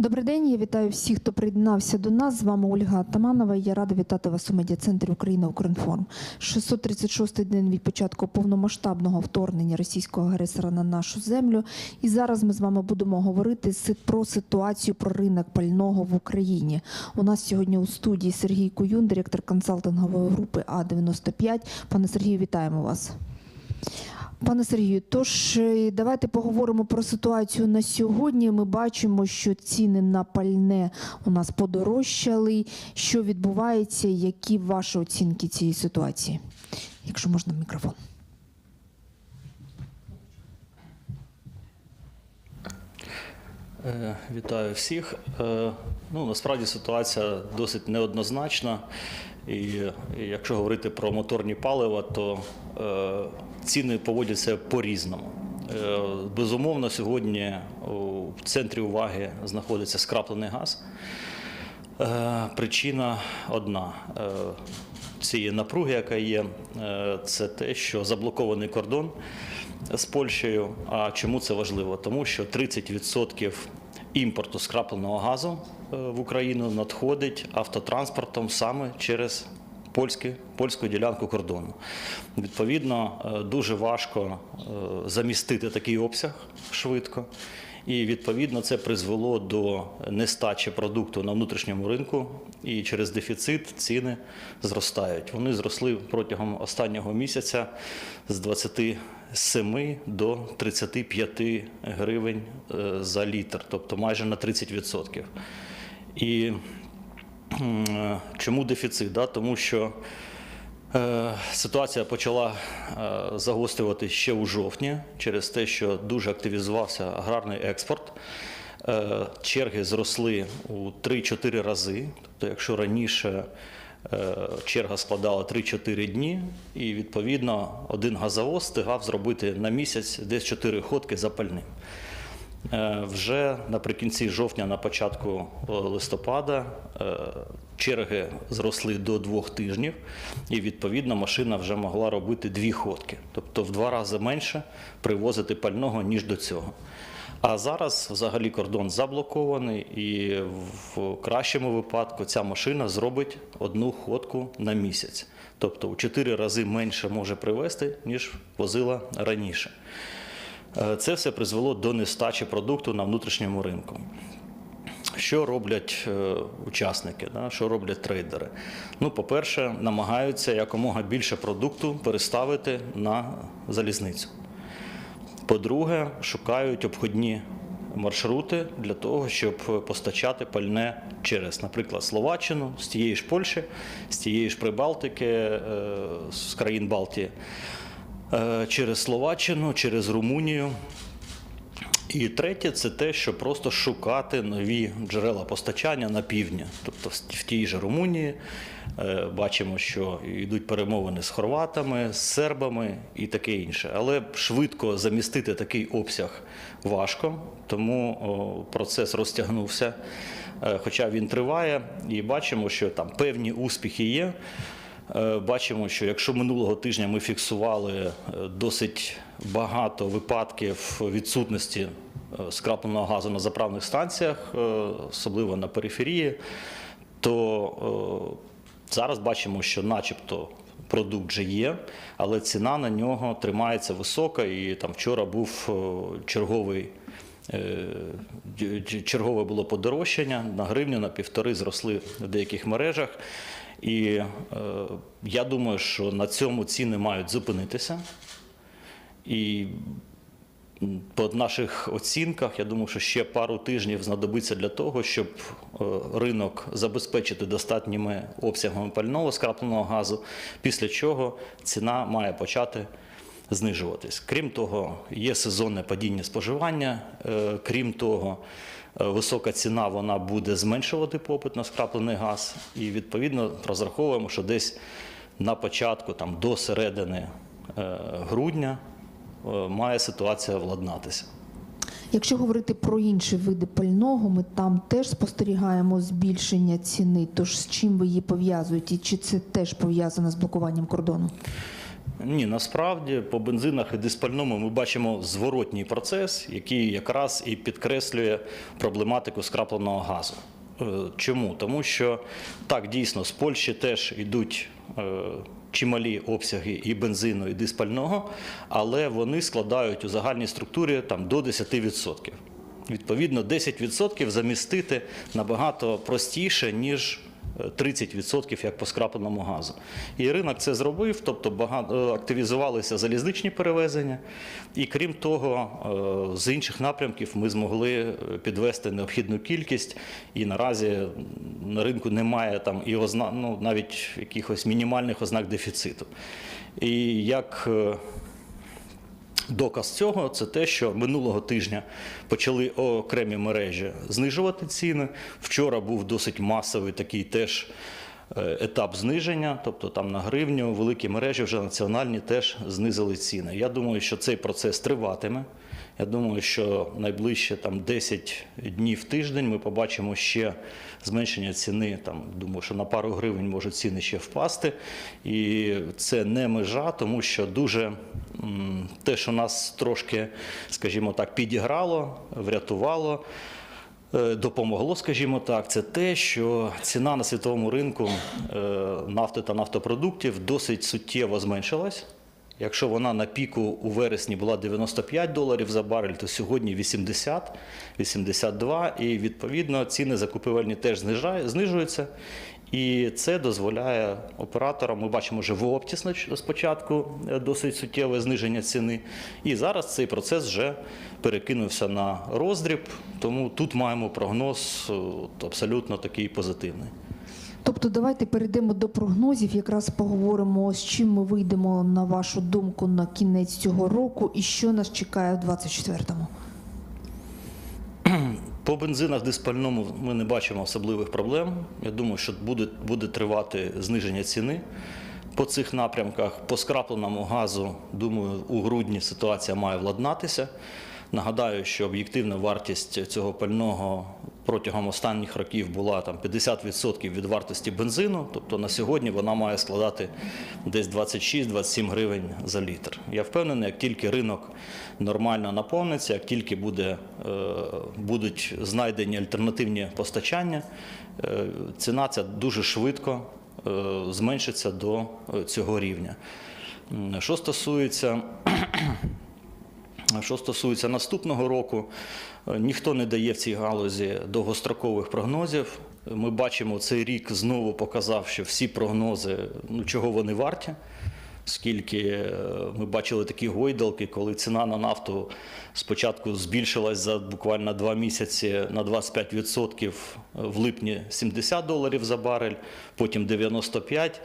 Добрий день, я вітаю всіх, хто приєднався до нас. З вами Ольга Атаманова. Я рада вітати вас у медіа-центрі Україна Укрінформ. 636-й день від початку повномасштабного вторгнення російського агресора на нашу землю. І зараз ми з вами будемо говорити про ситуацію про ринок пального в Україні. У нас сьогодні у студії Сергій Куюн, директор консалтингової групи А95. Пане Сергію, вітаємо вас. Пане Сергію, тож е, давайте поговоримо про ситуацію на сьогодні. Ми бачимо, що ціни на пальне у нас подорожчали. Що відбувається? Які ваші оцінки цієї ситуації? Якщо можна мікрофон. Е, Вітаю всіх. Е, Ну, насправді ситуація досить неоднозначна. І якщо говорити про моторні палива, то е, ціни поводяться по-різному. Е, Безумовно, сьогодні у центрі уваги знаходиться скраплений газ. Е, Причина одна цієї напруги, яка є, це те, що заблокований кордон з Польщею. А чому це важливо? Тому що 30% імпорту скрапленого газу е, в Україну надходить автотранспортом саме через польські, польську ділянку кордону. Відповідно, е, дуже важко е, замістити такий обсяг швидко. І відповідно це призвело до нестачі продукту на внутрішньому ринку, і через дефіцит ціни зростають. Вони зросли протягом останнього місяця з 27 до 35 гривень е, за літр, тобто майже на 30%. І чому дефіцит? Тому що Е, Ситуація почала е, загострюватися ще у жовтні через те, що дуже активізувався аграрний експорт. Черги зросли у 3-4 рази. Тобто, якщо раніше черга складала 3-4 дні, і відповідно один газовоз встигав зробити на місяць десь 4 ходки запальним. Е, Вже наприкінці жовтня, на початку е, листопада, е, черги зросли до двох тижнів, і відповідно машина вже могла робити дві ходки, тобто в два рази менше привозити пального ніж до цього. А зараз взагалі кордон заблокований, і в кращому випадку ця машина зробить одну ходку на місяць, тобто у чотири рази менше може привезти, ніж возила раніше. Е, Це все призвело до нестачі продукту на внутрішньому ринку. Що роблять е, учасники, що роблять трейдери? Ну, по-перше, намагаються якомога більше продукту переставити на залізницю. По-друге, шукають обходні маршрути для того, щоб постачати пальне через, наприклад, Словаччину, з тієї ж Польщі, з тієї ж Прибалтики, е, з країн Балтії, е, через Словаччину, через Румунію. І третє це те, що просто шукати нові джерела постачання на півдні. Тобто в тій же Румунії е, бачимо, що йдуть перемовини з хорватами, з сербами і таке інше. Але швидко замістити такий обсяг важко, тому процес розтягнувся. Е, Хоча він триває, і бачимо, що там певні успіхи є. Е, Бачимо, що якщо минулого тижня ми фіксували е, досить багато випадків відсутності е, скрапленого газу на заправних станціях, особливо на периферії, то зараз бачимо, що начебто продукт вже є, але ціна на нього тримається висока. І там вчора був черговий. Чергове було подорожчання на гривню, на півтори зросли в деяких мережах. І е, я думаю, що на цьому ціни мають зупинитися. І по наших оцінках, я думаю, що ще пару тижнів знадобиться для того, щоб е, ринок забезпечити достатніми обсягами пального скрапленого газу, після чого ціна має почати знижуватись. Крім того, є сезонне падіння споживання. е, Крім того, висока ціна вона буде зменшувати попит на скраплений газ. І відповідно розраховуємо, що десь на початку, там до середини е, грудня, е, має ситуація владнатися. Якщо говорити про інші види пального, ми там теж спостерігаємо збільшення ціни. Тож з чим ви її пов'язуєте? Чи це теж пов'язано з блокуванням кордону? Ні, насправді по бензинах і диспальному ми бачимо зворотній процес, який якраз і підкреслює проблематику скрапленого газу. Е, Чому? Тому що так дійсно з Польщі теж йдуть е, чималі обсяги і бензину, і диспального, але вони складають у загальній структурі там до 10%. Відповідно, 10% замістити набагато простіше, ніж 30% як по скрапленому газу. І ринок це зробив, тобто багато активізувалися залізничні перевезення, і крім того, е, з інших напрямків ми змогли е, підвести необхідну кількість, і наразі на ринку немає там і озна, ну, навіть якихось мінімальних ознак дефіциту. І як е, Доказ цього це те, що минулого тижня почали окремі мережі знижувати ціни. Вчора був досить масовий такий теж етап зниження, тобто там на гривню великі мережі вже національні теж знизили ціни. Я думаю, що цей процес триватиме. Я думаю, що найближче там 10 днів тиждень ми побачимо ще зменшення ціни. Там думаю, що на пару гривень можуть ціни ще впасти. І це не межа, тому що дуже те, що нас трошки, скажімо так, підіграло, врятувало. Е, Допомогло, скажімо так, це те, що ціна на світовому ринку е, нафти та нафтопродуктів досить суттєво зменшилась. Якщо вона на піку у вересні була 95 доларів за барель, то сьогодні 80, 82, і відповідно ціни закупівельні теж знижуються. І це дозволяє операторам. Ми бачимо вже в опті спочатку е, досить суттєве зниження ціни. І зараз цей процес вже перекинувся на роздріб. Тому тут маємо прогноз е, абсолютно такий позитивний. Тобто, давайте перейдемо до прогнозів. Якраз поговоримо, з чим ми вийдемо на вашу думку на кінець цього року, і що нас чекає в 24-му. По бензинах диспальному ми не бачимо особливих проблем. Я думаю, що буде, буде тривати зниження ціни по цих напрямках. По скрапленому газу, думаю, у грудні ситуація має владнатися. Нагадаю, що об'єктивна вартість цього пального протягом останніх років була там 50% від вартості бензину. Тобто на сьогодні вона має складати десь 26-27 гривень за літр. Я впевнений, як тільки ринок нормально наповниться, як тільки е, будуть знайдені альтернативні постачання, е, ціна ця дуже швидко е, зменшиться до цього рівня. Що стосується що стосується наступного року, е, ніхто не дає в цій галузі довгострокових прогнозів. Ми бачимо, цей рік знову показав, що всі прогнози, ну чого вони варті. Скільки е, ми бачили такі гойдалки, коли ціна на нафту спочатку збільшилась за буквально два місяці на 25% в липні 70 доларів за барель, потім 95.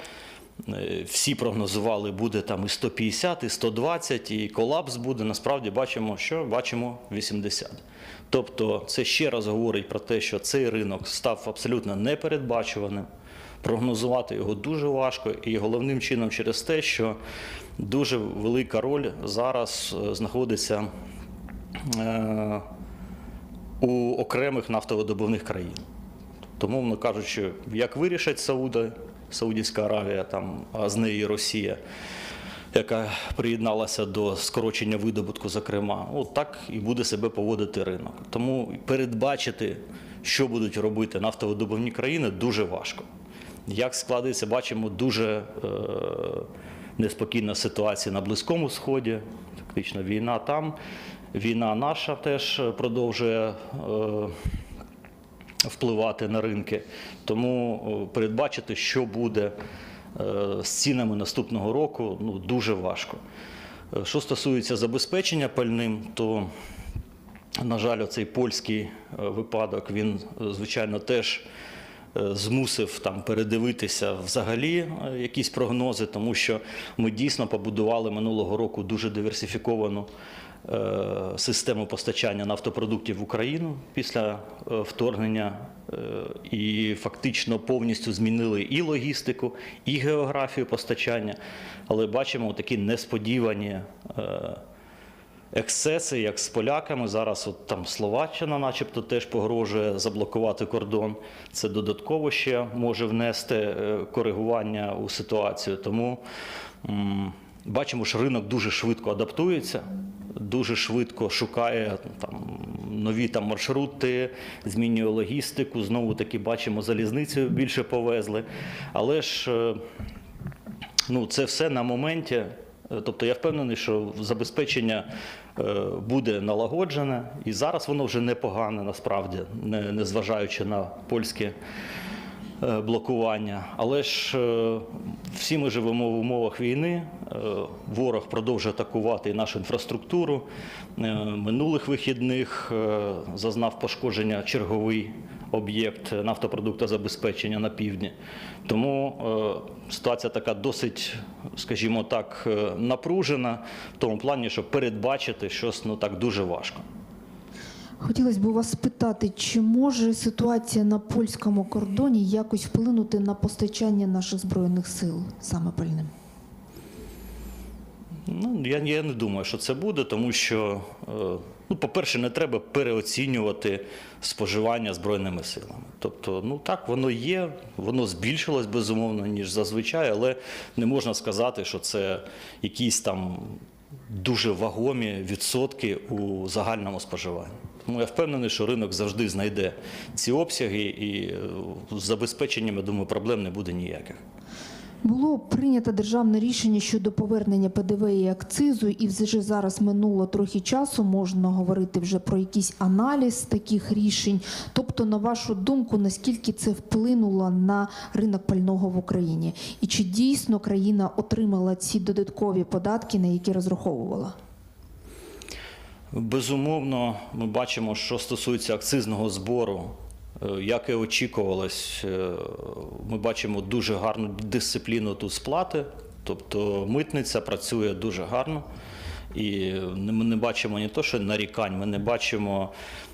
Е, Всі прогнозували, буде там і 150, і 120, і колапс буде. Насправді бачимо, що бачимо 80. Тобто, це ще раз говорить про те, що цей ринок став абсолютно непередбачуваним. Прогнозувати його дуже важко, і головним чином через те, що дуже велика роль зараз е, знаходиться е, у окремих нафтовидобувних країн. Тому, мовно кажучи, як вирішать Сауди, Саудівська Аравія, там, а з нею і Росія, яка приєдналася до скорочення видобутку, зокрема, от так і буде себе поводити ринок. Тому передбачити, що будуть робити нафтовидобувні країни, дуже важко. Як складеться, бачимо дуже е, неспокійна ситуація на Близькому Сході, фактично війна там, війна наша теж продовжує. Е, впливати на ринки. Тому передбачити, що буде е, з цінами наступного року, ну, дуже важко. Е, Що стосується забезпечення пальним, то, на жаль, оцей польський е, випадок, він, звичайно, теж змусив там передивитися взагалі якісь прогнози, тому що ми дійсно побудували минулого року дуже диверсифіковану систему постачання нафтопродуктів в Україну після е, вторгнення е, і фактично повністю змінили і логістику, і географію постачання. Але бачимо такі несподівані. е, Ексцеси, як з поляками, зараз от там Словаччина, начебто, теж погрожує заблокувати кордон. Це додатково ще може внести е, коригування у ситуацію. Тому Бачимо, що ринок дуже швидко адаптується, дуже швидко шукає там нові там маршрути, змінює логістику. Знову таки бачимо, залізницею більше повезли. Але ж е, ну, це все на моменті. Е, Тобто я впевнений, що забезпечення е, буде налагоджене, і зараз воно вже непогане насправді, не, не зважаючи на польське е, блокування. Але ж е, всі ми живемо в умовах війни. е, Ворог продовжує атакувати і нашу інфраструктуру. Е, Минулих вихідних е, зазнав пошкодження черговий об'єкт нафтопродуктозабезпечення на півдні. Тому е, ситуація така досить, скажімо так, е, напружена в тому плані, що передбачити щось ну так дуже важко. Хотілося б у вас спитати, чи може ситуація на польському кордоні якось вплинути на постачання наших збройних сил саме пальним? Ну, я, я не думаю, що це буде, тому що, е, ну, по-перше, не треба переоцінювати споживання збройними силами. Тобто, ну так, воно є, воно збільшилось безумовно, ніж зазвичай, але не можна сказати, що це якісь там дуже вагомі відсотки у загальному споживанні. Тому я впевнений, що ринок завжди знайде ці обсяги, і е, з забезпеченням, думаю, проблем не буде ніяких. Було прийнято державне рішення щодо повернення ПДВ і акцизу, і вже зараз минуло трохи часу. Можна говорити вже про якийсь аналіз таких рішень. Тобто, на вашу думку, наскільки це вплинуло на ринок пального в Україні, і чи дійсно країна отримала ці додаткові податки, на які розраховувала? Безумовно, ми бачимо, що стосується акцизного збору, е, як і очікувалось, е, ми бачимо дуже гарну дисципліну тут сплати, тобто митниця працює дуже гарно. І ми не бачимо не то, що нарікань, ми не бачимо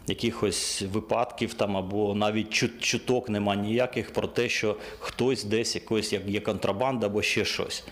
якихось випадків там або навіть чуток нема ніяких про те, що хтось десь якось як є контрабанда або ще щось.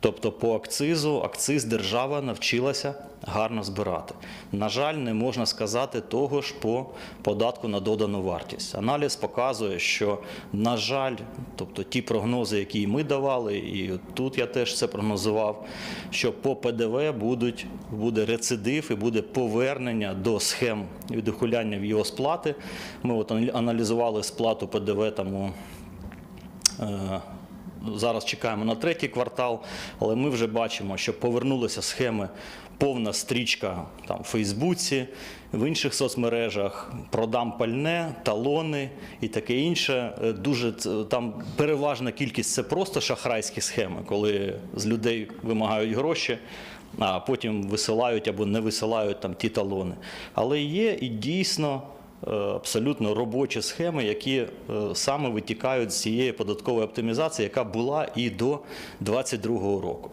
Тобто по акцизу, акциз держава навчилася гарно збирати. На жаль, не можна сказати того ж по податку на додану вартість. Аналіз показує, що, на жаль, тобто ті прогнози, які ми давали, і тут я теж це прогнозував, що по ПДВ будуть, буде рецидив і буде повернення до схем відхиляння в його сплати. Ми от аналізували сплату ПДВ там у Е, Зараз чекаємо на третій квартал, але ми вже бачимо, що повернулися схеми повна стрічка там в Фейсбуці, в інших соцмережах, продам пальне, талони і таке інше. Е, Дуже там переважна кількість це просто шахрайські схеми, коли з людей вимагають гроші, а потім висилають або не висилають там ті талони. Але є і дійсно е, абсолютно робочі схеми, які е, саме витікають з цієї податкової оптимізації, яка була і до 2022 року.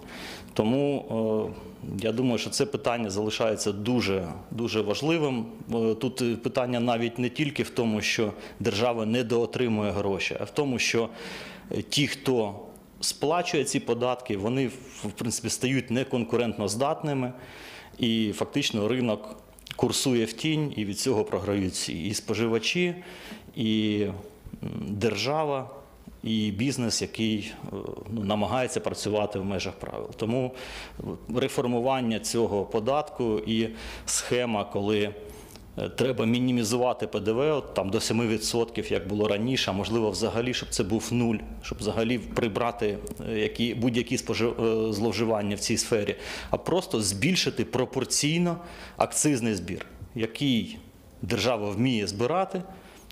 Тому е, я думаю, що це питання залишається дуже, дуже важливим. Е, Тут е, питання навіть не тільки в тому, що держава недоотримує гроші, а в тому, що е, ті, хто сплачує ці податки, вони в принципі стають неконкурентно здатними, і фактично ринок курсує в тінь, і від цього програють і споживачі, і держава, і бізнес, який е, ну, намагається працювати в межах правил. Тому реформування цього податку і схема, коли е, треба мінімізувати ПДВ там, до 7%, як було раніше, а можливо, взагалі, щоб це був нуль, щоб взагалі прибрати е, які, будь-які е, зловживання в цій сфері, а просто збільшити пропорційно акцизний збір, який держава вміє збирати.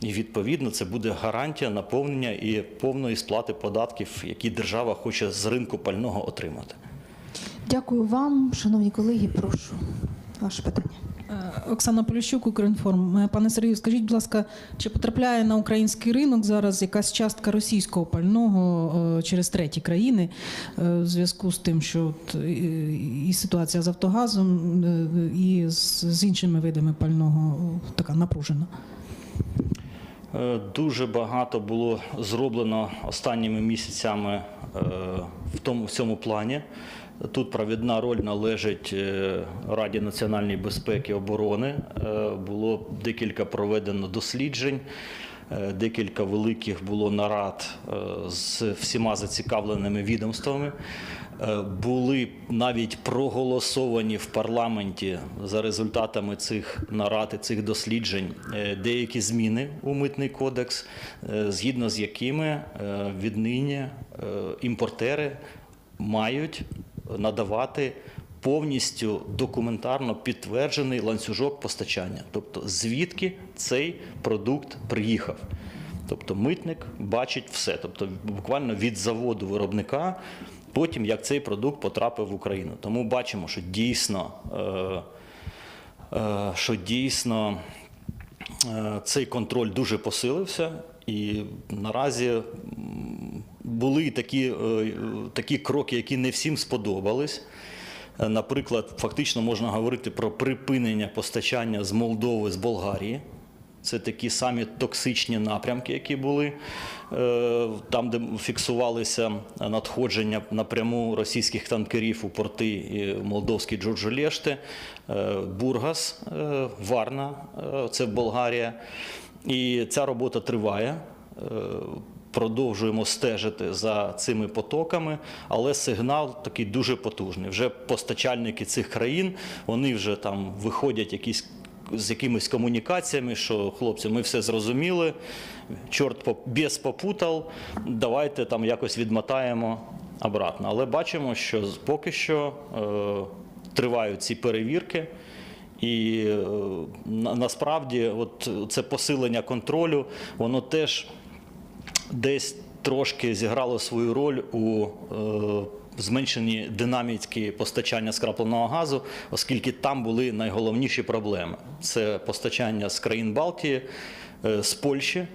І відповідно це буде гарантія наповнення і повної сплати податків, які держава хоче з ринку пального отримати. Дякую вам, шановні колеги. Прошу ваше питання. Е, Оксана Поліщук, Укрінформ. Е, Пане Сергію, скажіть, будь ласка, чи потрапляє на український ринок зараз якась частка російського пального е, через треті країни в зв'язку з тим, що от, і ситуація з Автогазом, і з іншими видами пального така напружена? Дуже багато було зроблено останніми місяцями в тому в цьому плані. Тут провідна роль належить е, Раді національної безпеки і оборони. Е, Було декілька проведено досліджень. Е, Декілька великих було нарад з всіма зацікавленими відомствами. Були навіть проголосовані в парламенті за результатами цих нарад і цих досліджень деякі зміни у митний кодекс, згідно з якими віднині імпортери мають надавати повністю документарно підтверджений ланцюжок постачання, тобто звідки цей продукт приїхав. Тобто митник бачить все, тобто буквально від заводу виробника, потім як цей продукт потрапив в Україну. Тому бачимо, що дійсно, е, е, що дійсно е, цей контроль дуже посилився, і наразі були такі, е, такі кроки, які не всім сподобались. Е, Наприклад, фактично можна говорити про припинення постачання з Молдови, з Болгарії. Це такі самі токсичні напрямки, які були е, там, де фіксувалися надходження напряму російських танкерів у порти молдовські Джорджолєшти, е, Бургас, Варна, це Болгарія. І ця робота триває. Продовжуємо стежити за цими потоками, але сигнал такий дуже потужний. Вже постачальники цих країн вони вже там виходять якісь з якимись комунікаціями, що хлопці, ми все зрозуміли, чорт біс попутав, давайте там якось відмотаємо обратно. Але бачимо, що поки що е, тривають ці перевірки. І е, насправді, от це посилення контролю, воно теж десь трошки зіграло свою роль у е, зменшенні динаміки постачання скрапленого газу, оскільки там були найголовніші проблеми. Це постачання з країн Балтії, е, з Польщі.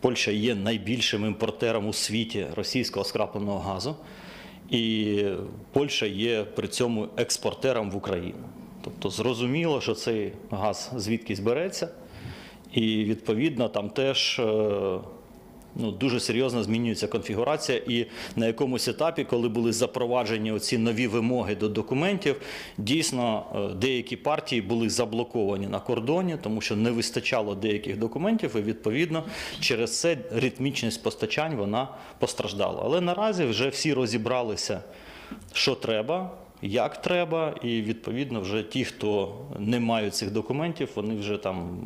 Польща є найбільшим імпортером у світі російського скрапленого газу, і Польща є при цьому експортером в Україну. Тобто зрозуміло, що цей газ звідкись береться, і відповідно там теж е, ну, дуже серйозно змінюється конфігурація. І на якомусь етапі, коли були запроваджені оці нові вимоги до документів, дійсно е, деякі партії були заблоковані на кордоні, тому що не вистачало деяких документів, і відповідно через це ритмічність постачань вона постраждала. Але наразі вже всі розібралися, що треба. Як треба, і відповідно вже ті, хто не мають цих документів, вони вже там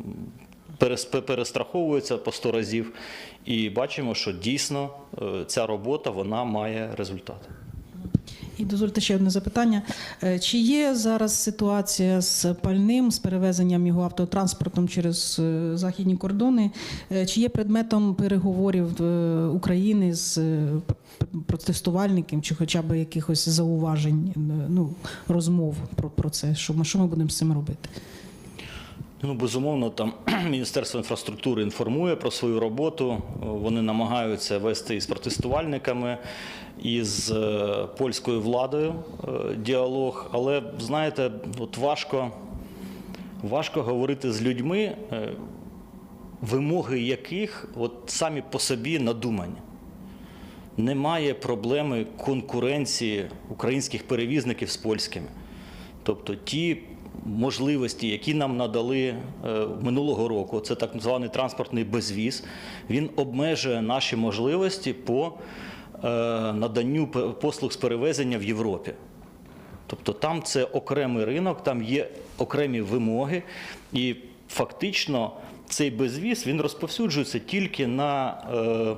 перестраховуються по 100 разів, і бачимо, що дійсно е, ця робота вона має результати. І дозвольте ще одне запитання. Е, Чи є зараз ситуація з пальним, з перевезенням його автотранспортом через е, західні кордони? Чи є предметом переговорів України з е, чи хоча б якихось зауважень, ну, розмов про, це? Що що ми будемо з цим робити? Ну, безумовно, там Міністерство інфраструктури інформує про свою роботу. Вони намагаються вести із протестувальниками, із е, польською владою е, діалог. Але знаєте, от важко, важко говорити з людьми, е, вимоги яких от самі по собі надумані. Немає проблеми конкуренції українських перевізників з польськими. Тобто ті можливості, які нам надали е, минулого року, це так званий транспортний безвіз, він обмежує наші можливості по е, наданню послуг з перевезення в Європі. Тобто там це окремий ринок, там є окремі вимоги, і фактично цей безвіз він розповсюджується тільки на е,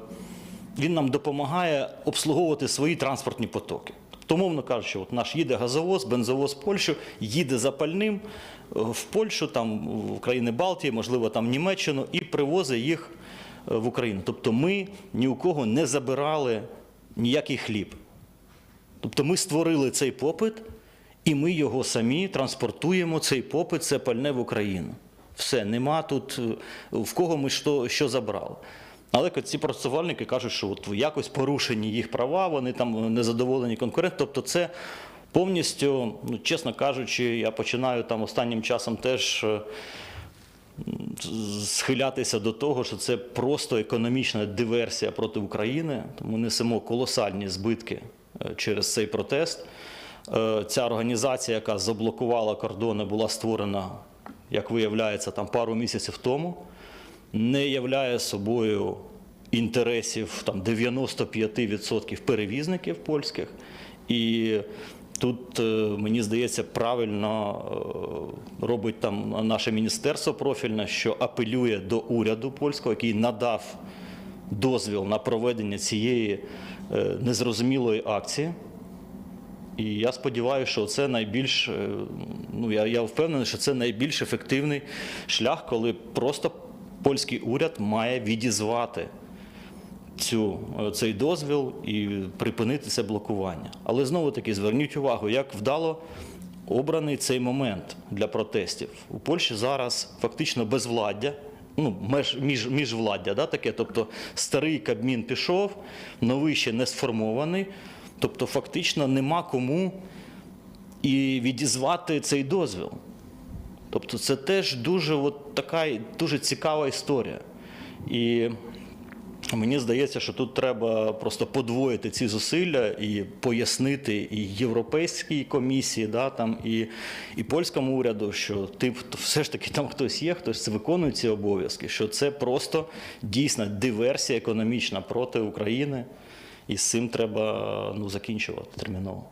він нам допомагає обслуговувати свої транспортні потоки. Тобто, мовно кажучи, от наш їде газовоз, бензовоз Польщу, їде за пальним е, в Польщу, там в країни Балтії, можливо, там Німеччину, і привозить їх е, в Україну. Тобто ми ні у кого не забирали ніякий хліб. Тобто ми створили цей попит, і ми його самі транспортуємо, цей попит, це пальне в Україну. Все, нема тут е, в кого ми що, що забрали. Але ці працювальники кажуть, що от якось порушені їх права, вони там незадоволені конкурент. Тобто, це повністю, ну, чесно кажучи, я починаю там останнім часом теж. е, схилятися до того, що це просто економічна диверсія проти України. Тому несемо колосальні збитки е, через цей протест. Е, Ця організація, яка заблокувала кордони, була створена, як виявляється, там пару місяців тому. Не являє собою інтересів там 95% перевізників польських. І тут, е, мені здається, правильно е, робить там наше міністерство профільне, що апелює до уряду польського, який надав дозвіл на проведення цієї е, незрозумілої акції. І я сподіваюся, що це найбільш, ну я, я впевнений, що це найбільш ефективний шлях, коли просто польський уряд має відізвати цю, е, цей дозвіл і припинити це блокування. Але знову таки зверніть увагу, як вдало обраний цей момент для протестів. У Польщі зараз фактично безвладдя. Ну, меж, між, міжвладдя, да, таке. Тобто старий Кабмін пішов, новий ще не сформований. Тобто, фактично нема кому і відізвати цей дозвіл. Тобто, це теж дуже от така дуже цікава історія. І Мені здається, що тут треба просто подвоїти ці зусилля і пояснити і Європейській комісії, да, там, і, і польському уряду, що тип, все ж таки там хтось є, хтось виконує ці обов'язки, що це просто дійсна диверсія економічна проти України, і з цим треба ну, закінчувати терміново.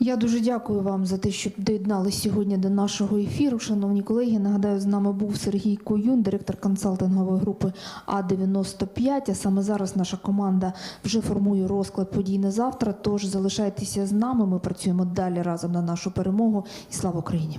Я дуже дякую вам за те, що доєдналися сьогодні до нашого ефіру. Шановні колеги, нагадаю, з нами був Сергій Коюн, директор консалтингової групи А95. А саме зараз наша команда вже формує розклад подій на завтра. Тож залишайтеся з нами. Ми працюємо далі разом на нашу перемогу. І слава Україні!